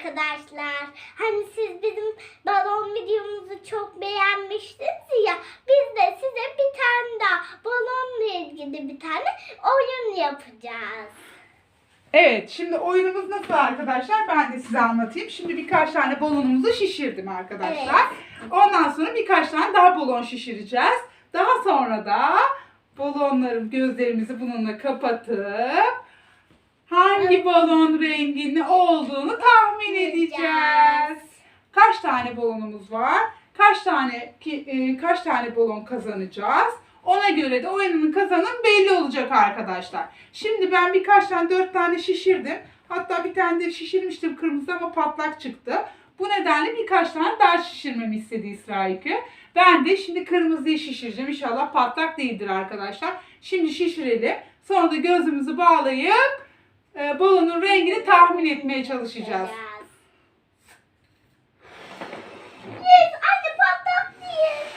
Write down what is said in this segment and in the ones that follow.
arkadaşlar. Hani siz bizim balon videomuzu çok beğenmiştiniz ya. Biz de size bir tane daha balonla ilgili bir tane oyun yapacağız. Evet, şimdi oyunumuz nasıl arkadaşlar? Ben de size anlatayım. Şimdi birkaç tane balonumuzu şişirdim arkadaşlar. Ondan sonra birkaç tane daha balon şişireceğiz. Daha sonra da balonların gözlerimizi bununla kapatıp hangi balon renginin olduğunu tahmin edeceğiz. Kaç tane balonumuz var? Kaç tane ki, e, kaç tane balon kazanacağız? Ona göre de oyunun kazanan belli olacak arkadaşlar. Şimdi ben birkaç tane dört tane şişirdim. Hatta bir tane de şişirmiştim kırmızı ama patlak çıktı. Bu nedenle birkaç tane daha şişirmemi istedi İsrail'kü. Ben de şimdi kırmızıyı şişireceğim. İnşallah patlak değildir arkadaşlar. Şimdi şişirelim. Sonra da gözümüzü bağlayıp e, balonun rengini tahmin etmeye çalışacağız. Yes, anne patlak değil.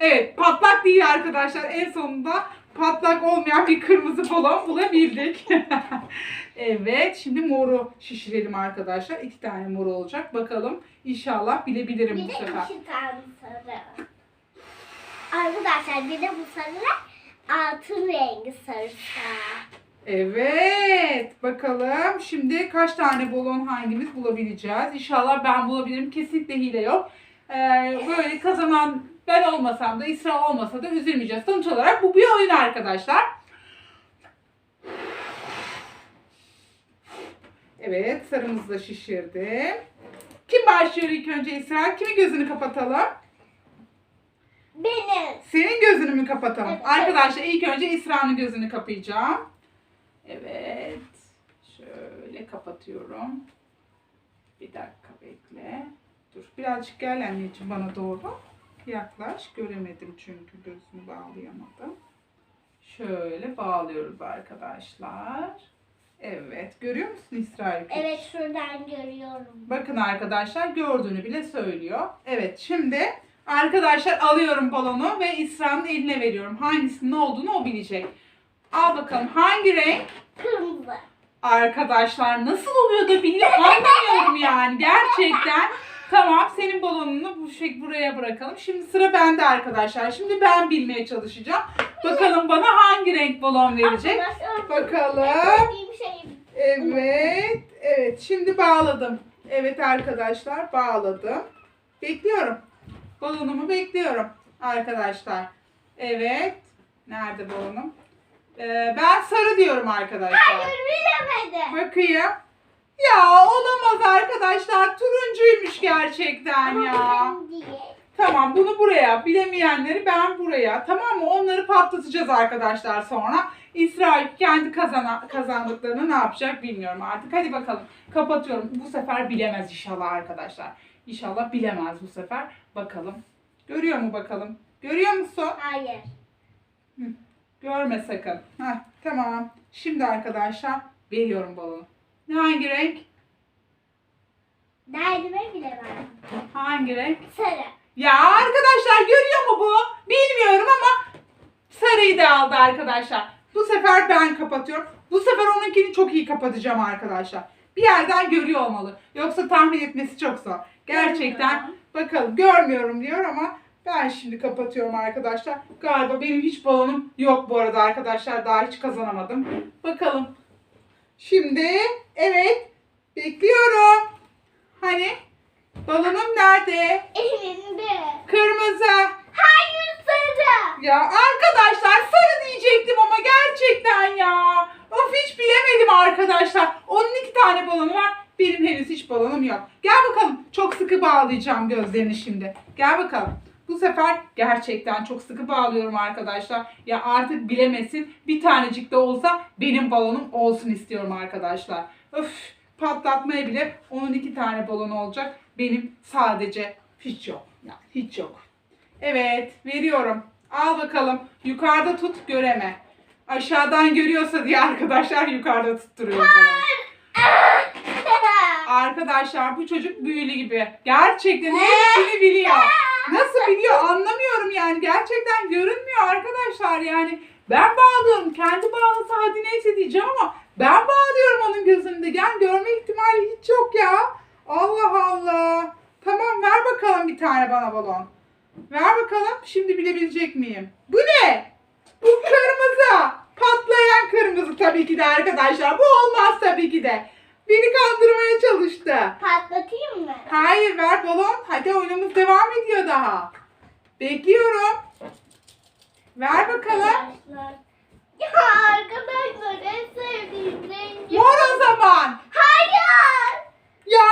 Evet patlak değil arkadaşlar. En sonunda patlak olmayan bir kırmızı balon bulabildik. evet şimdi moru şişirelim arkadaşlar. İki tane mor olacak. Bakalım inşallah bilebilirim Bir bu de sefer. iki tane sarı. Arkadaşlar bir de bu sarılar altın rengi sarısı. Evet bakalım şimdi kaç tane balon hangimiz bulabileceğiz. İnşallah ben bulabilirim. Kesinlikle hile yok. Ee, böyle kazanan ben olmasam da İsra olmasa da üzülmeyeceğiz. Sonuç olarak bu bir oyun arkadaşlar. Evet sarımızı da şişirdim. Kim başlıyor ilk önce İsra? Kimin gözünü kapatalım? Benim. Senin gözünü mü kapatalım? Evet. Arkadaşlar ilk önce İsra'nın gözünü kapayacağım. Evet. Şöyle kapatıyorum. Bir dakika bekle. Dur birazcık gel anneciğim bana doğru. Yaklaş. Göremedim çünkü gözünü bağlayamadım. Şöyle bağlıyoruz arkadaşlar. Evet. Görüyor musun İsrail? Evet şuradan görüyorum. Bakın arkadaşlar gördüğünü bile söylüyor. Evet şimdi arkadaşlar alıyorum balonu ve İsra'nın eline veriyorum. Hangisinin ne olduğunu o bilecek. Al bakalım hangi renk? Kırmızı. Arkadaşlar nasıl oluyor da biliyor anlamıyorum yani gerçekten. Tamam senin balonunu bu şey buraya bırakalım. Şimdi sıra bende arkadaşlar. Şimdi ben bilmeye çalışacağım. Bakalım bana hangi renk balon verecek. Bakalım. şey Evet, evet. Şimdi bağladım. Evet arkadaşlar, bağladım. Bekliyorum. Balonumu bekliyorum arkadaşlar. Evet. Nerede balonum? Ee, ben sarı diyorum arkadaşlar. Hayır bilemedim. Bakayım. Ya olamaz arkadaşlar. Turuncuymuş gerçekten ya. Ama değil. Tamam bunu buraya. Bilemeyenleri ben buraya. Tamam mı? Onları patlatacağız arkadaşlar sonra. İsrail kendi kazana, kazandıklarını ne yapacak bilmiyorum artık. Hadi bakalım. Kapatıyorum. Bu sefer bilemez inşallah arkadaşlar. İnşallah bilemez bu sefer. Bakalım. Görüyor mu bakalım? Görüyor musun? Hayır. Görme sakın. Heh, tamam. Şimdi arkadaşlar veriyorum balonu. Ne hangi renk? Derdime bilemedim. Hangi renk? Sarı. Ya arkadaşlar görüyor mu bu? Bilmiyorum ama sarıyı da aldı arkadaşlar. Bu sefer ben kapatıyorum. Bu sefer onunkini çok iyi kapatacağım arkadaşlar. Bir yerden görüyor olmalı. Yoksa tahmin etmesi çok zor. Gerçekten Görmüyorum. bakalım görmüyorum diyor ama ben şimdi kapatıyorum arkadaşlar. Galiba benim hiç balonum yok bu arada arkadaşlar. Daha hiç kazanamadım. Bakalım. Şimdi evet bekliyorum. Hani balonum nerede? Elimde. Kırmızı. Hayır sarı. Ya arkadaşlar sarı diyecektim ama gerçekten ya. Of hiç bilemedim arkadaşlar. Onun iki tane balonu var. Benim henüz hiç balonum yok. Gel bakalım. Çok sıkı bağlayacağım gözlerini şimdi. Gel bakalım. Bu sefer gerçekten çok sıkı bağlıyorum arkadaşlar. Ya artık bilemesin. Bir tanecik de olsa benim balonum olsun istiyorum arkadaşlar. Öf patlatmaya bile onun iki tane balonu olacak. Benim sadece hiç yok. Yani hiç yok. Evet, veriyorum. Al bakalım. Yukarıda tut, göreme. Aşağıdan görüyorsa diye arkadaşlar yukarıda tutturuyor balonu. Arkadaşlar bu çocuk büyülü gibi. Gerçekten hepsini biliyor. Nasıl biliyor anlamıyorum yani. Gerçekten görünmüyor arkadaşlar yani. Ben bağlıyorum. Kendi bağlasa hadi neyse diyeceğim ama Ben bağlıyorum onun gözünde. Gel görme ihtimali hiç yok ya. Allah Allah. Tamam ver bakalım bir tane bana balon. Ver bakalım. Şimdi bilebilecek miyim? Bu ne? Bu kırmızı. Patlayan kırmızı tabii ki de arkadaşlar. Bu olmaz tabii ki de. Beni kandırmaya çalıştı. Patlatayım? Hayır ver balon. Hadi oyunumuz devam ediyor daha. Bekliyorum. Ver bakalım. Arkadaşlar. Ya arkadaşlar en sevdiğim rengi. Mor o zaman. Hayır. Ya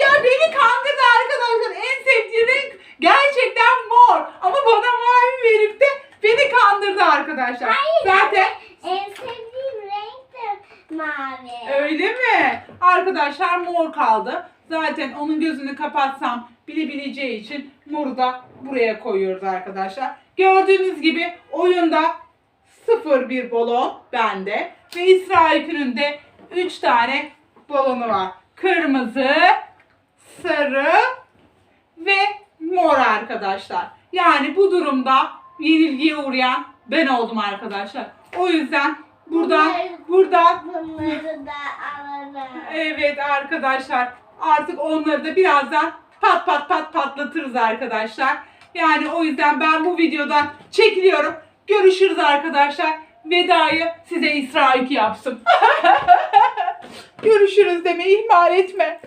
ya beni kandırdı arkadaşlar. En sevdiği renk gerçekten mor. Ama bana mavi verip de beni kandırdı arkadaşlar. Hayır. Zaten En sevdiğim renk de mavi. öyle mi? Arkadaşlar mor kaldı. Zaten onun gözünü kapatsam bilebileceği için moru da buraya koyuyoruz arkadaşlar. Gördüğünüz gibi oyunda 0 balon bende ve İsrail'in de 3 tane balonu var. Kırmızı, sarı ve mor arkadaşlar. Yani bu durumda yenilgiye uğrayan ben oldum arkadaşlar. O yüzden buradan buradan Bunları da alırım. Evet arkadaşlar artık onları da birazdan pat pat pat patlatırız arkadaşlar. Yani o yüzden ben bu videodan çekiliyorum. Görüşürüz arkadaşlar. Vedayı size İsrail yapsın. Görüşürüz demeyi ihmal etme.